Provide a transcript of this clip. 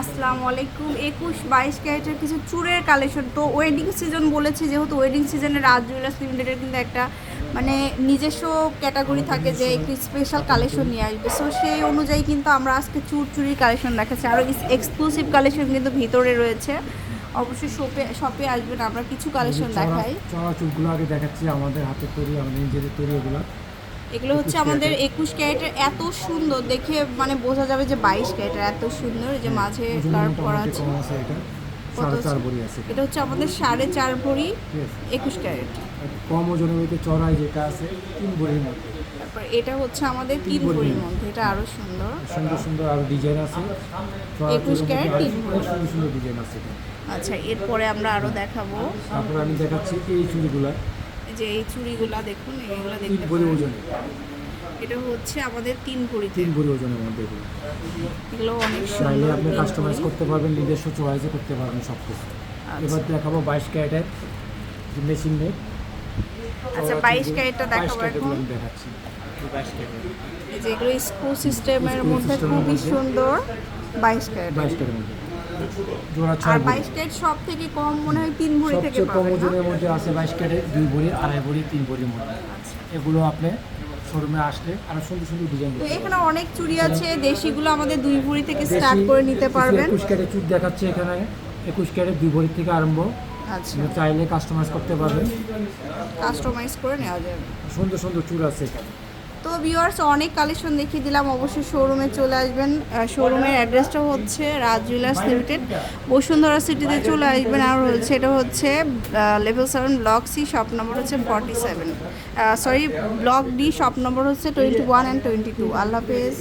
আসসালামু আলাইকুম। একুশ বাইশ ক্যারেটের কিছু চুরের কালেকশন। তো ওয়েডিং সিজন বলেছি যেহেতু ওয়েডিং সিজনে রাজ জুয়েলার্স লিমিটেডের কিন্তু একটা মানে নিজস্ব ক্যাটাগরি থাকে যে একটি স্পেশাল কালেকশন নিয়ে আসবে। সো সেই অনুযায়ী কিন্তু আমরা আজকে চুর চুরির কালেকশন দেখাচ্ছি। আরও এক্সক্লুসিভ কালেকশন কিন্তু ভিতরে রয়েছে। অবশ্যই শপে শপে আসবেন আমরা কিছু কালেকশন দেখাই। চড়া চুলগুলো আগে দেখাচ্ছি আমাদের হাতে তৈরি আমাদের নিজেদের তৈরি এগুলো। এগুলো হচ্ছে আমাদের একুশ ক্যারেটের এত সুন্দর দেখে মানে বোঝা যাবে যে বাইশ ক্যারেটের এত সুন্দর যে মাঝে কার্ভ করা আছে। এটা? ভরি হচ্ছে আমাদের সাড়ে চার ভরি একুশ ক্যারেট। কম ওজনের মধ্যে চড়াই যেটা আছে তিন ভরির মধ্যে। তারপর এটা হচ্ছে আমাদের তিন ভরির মধ্যে। এটা আরও সুন্দর। সুন্দর সুন্দর আরও ডিজাইন আছে। চড়া 21 চুলের ক্যারেট তিন আরও সুন্দর সুন্দর ডিজাইন আছে আচ্ছা এরপরে আমরা আরও দেখাবো। তারপর আমি দেখাচ্ছি এই চুড়িগুলো। যে এই চুড়িগুলা দেখুন এইগুলো দেখতে ভরি ওজনে এটা হচ্ছে আমাদের তিন ভরিতে। তিন ভরি ওজনের মধ্যে এগুলো। এগুলো অনেক চাইলে আপনি কাস্টমাইজ করতে পারবেন নিজস্ব চয়েসে করতে পারবেন সব কিছু আচ্ছা। এবার দেখাবো বাইশ ক্যারেটের মেশিন মেড আচ্ছা বাইশ ক্যারেটটা দেখাবো এখন। দেখাচ্ছি। বাইশ ক্যারেট এই যে এগুলো স্ক্রু সিস্টেমের মধ্যে খুবই সুন্দর বাইশ ক্যারেট বাইশ ক্যারেটের মধ্যে। জোড়া আর ছয় বাইশ ক্যারেট সব থেকে কম মনে হয় তিন ভরি থেকে সবচেয়ে কম ওজনের মধ্যে আছে বাইশ ক্যারেট দুই ভরি আড়াই ভরি তিন ভরির মধ্যে। আচ্ছা। এগুলো আপনি শোরুমে আসলে আরও সুন্দর সুন্দর ডিজাইন তো এখানে অনেক চুড়ি আছে দেশিগুলো আমাদের দুই ভরি থেকে স্টার্ট করে নিতে পারবেন। একুশ ক্যারেট চুট দেখাচ্ছে এখানে। একুশ ক্যারেট দুই ভরি থেকে আরম্ভ। আচ্ছা। চাইলে কাস্টমাইজ করতে পারবেন। কাস্টমাইজ করে নেওয়া যাবে। সুন্দর সুন্দর চুর আছে এখানে। তো ভিউয়ার্স অনেক কালেকশন দেখিয়ে দিলাম। অবশ্যই শোরুমে চলে আসবেন। শোরুমের অ্যাড্রেসটা হচ্ছে রাজ জুয়েলার্স লিমিটেড বসুন্ধরা সিটিতে চলে আসবেন। আর হচ্ছে, এটা হচ্ছে level seven block C shop number হচ্ছে forty seven sorry block D shop number হচ্ছে twenty one and twenty two আল্লাহ হাফেজ।